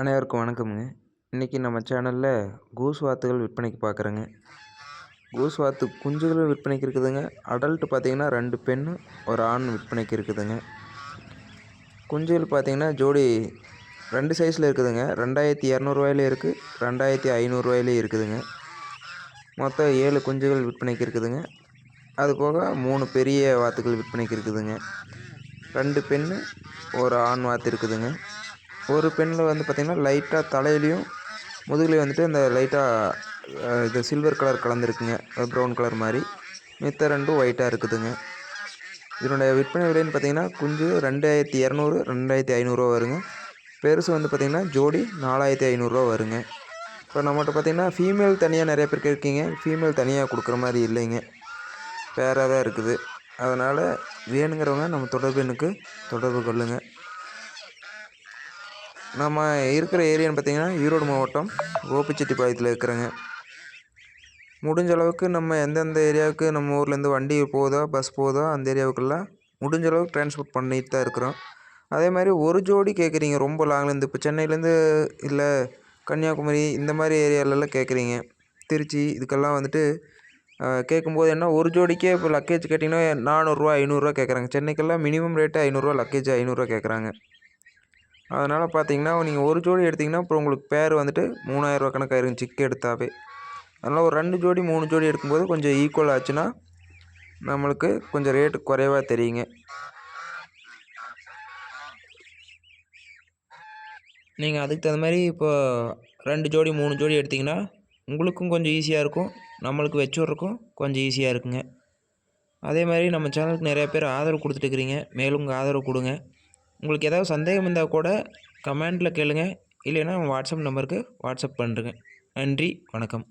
அனைவருக்கும் வணக்கமுங்க. இன்றைக்கி நம்ம சேனலில் கூஸ் வாத்துகள் விற்பனைக்கு பார்க்குறேங்க கூஸ் வாத்து குஞ்சுகள் விற்பனைக்கு இருக்குதுங்க. அடல்ட்டு பார்த்தீங்கன்னா ரெண்டு பெண் ஒரு ஆண் விற்பனைக்கு இருக்குதுங்க. குஞ்சுகள் பார்த்திங்கன்னா ஜோடி ரெண்டு சைஸில் இருக்குதுங்க. ரெண்டாயிரத்தி இரநூறுவாயிலே இருக்குது ரெண்டாயிரத்தி ஐநூறுரூவாயிலே இருக்குதுங்க. மொத்தம் ஏழு குஞ்சுகள் விற்பனைக்கு இருக்குதுங்க. அது போக மூணு பெரிய வாத்துகள் விற்பனைக்கு இருக்குதுங்க. ரெண்டு பெண் ஒரு ஆண் வாத்து இருக்குதுங்க. ஒரு பெண்ணில் வந்து பார்த்திங்கன்னா லைட்டாக தலையிலையும் முதுகுலையும் வந்துட்டு இந்த லைட்டாக இது சில்வர் கலர் கலந்துருக்குங்க. ப்ரௌன் கலர் மாதிரி. மித்த ரெண்டும் ஒயிட்டாக இருக்குதுங்க. இதனுடைய விற்பனை விலைன்னு பார்த்தீங்கன்னா குஞ்சு ரெண்டாயிரத்தி இரநூறு ரெண்டாயிரத்தி ஐநூறுரூவா வருங்க. பெருசு வந்து பார்த்திங்கன்னா ஜோடி நாலாயிரத்தி ஐநூறுரூவா வருங்க. இப்போ நம்மகிட்ட பார்த்திங்கன்னா ஃபீமேல் தனியாக நிறைய பேருக்கு இருக்கீங்க ஃபீமேல் தனியாக கொடுக்குற மாதிரி இல்லைங்க. பேராக தான் இருக்குது. அதனால் வேணுங்கிறவங்க நம்ம தொடர்பு எண்ணுக்கு தொடர்பு கொள்ளுங்கள் நம்ம இருக்கிற ஏரியான்னு பார்த்தீங்கன்னா ஈரோடு மாவட்டம் கோபிச்செட்டிப்பாளையத்தில் இருக்கிறேங்க. முடிஞ்ச அளவுக்கு நம்ம எந்தெந்த ஏரியாவுக்கு நம்ம ஊர்லேருந்து வண்டி போகுதோ பஸ் போகுதோ அந்த ஏரியாவுக்கெல்லாம் முடிஞ்ச அளவுக்கு ட்ரான்ஸ்போர்ட் பண்ணிட்டு தான் இருக்கிறோம். அதே மாதிரி ஒரு ஜோடி கேட்குறீங்க ரொம்ப லாங்லேருந்து இப்போ சென்னையிலேருந்து இல்லை கன்னியாகுமரி இந்த மாதிரி ஏரியாலெல்லாம் கேட்குறீங்க. திருச்சி இதுக்கெல்லாம் வந்துட்டு கேட்கும்போது என்ன ஒரு ஜோடிக்கே இப்போ லக்கேஜ் கேட்டிங்கன்னா நானூறுரூவா ஐநூறுரூவா கேட்குறாங்க. சென்னைக்கெல்லாம் மினிமம் ரேட்டு ஐநூறுரூவா லக்கேஜ் ஐநூறுரூவா கேட்குறாங்க. அதனால் பார்த்தீங்கன்னா நீங்கள் ஒரு ஜோடி எடுத்திங்கன்னா அப்புறம் உங்களுக்கு பேர் வந்துட்டு மூணாயிரரூவா கணக்காயிருங்க சிக்கு எடுத்தாவே. அதனால் ஒரு ரெண்டு ஜோடி மூணு ஜோடி எடுக்கும்போது கொஞ்சம் ஈக்குவல் ஆச்சுன்னா நம்மளுக்கு கொஞ்சம் ரேட்டு குறைவாக தெரியுங்க. நீங்கள் அதுக்கு தகுந்த மாதிரி இப்போ ரெண்டு ஜோடி மூணு ஜோடி எடுத்திங்கன்னா உங்களுக்கும் கொஞ்சம் ஈஸியாக இருக்கும். நம்மளுக்கு வச்சுட்றக்கும் கொஞ்சம் ஈஸியாக இருக்குங்க. அதே மாதிரி நம்ம சேனலுக்கு நிறையா பேர் ஆதரவு கொடுத்துட்டுருக்கிறீங்க மேலும் உங்கள் ஆதரவு கொடுங்க. உங்களுக்கு ஏதாவது சந்தேகம் இருந்தால் கூட கமெண்டில் கேளுங்கள் இல்லைன்னா வாட்ஸ்அப் நம்பருக்கு வாட்ஸ்அப் பண்ணுறேங்க நன்றி வணக்கம்.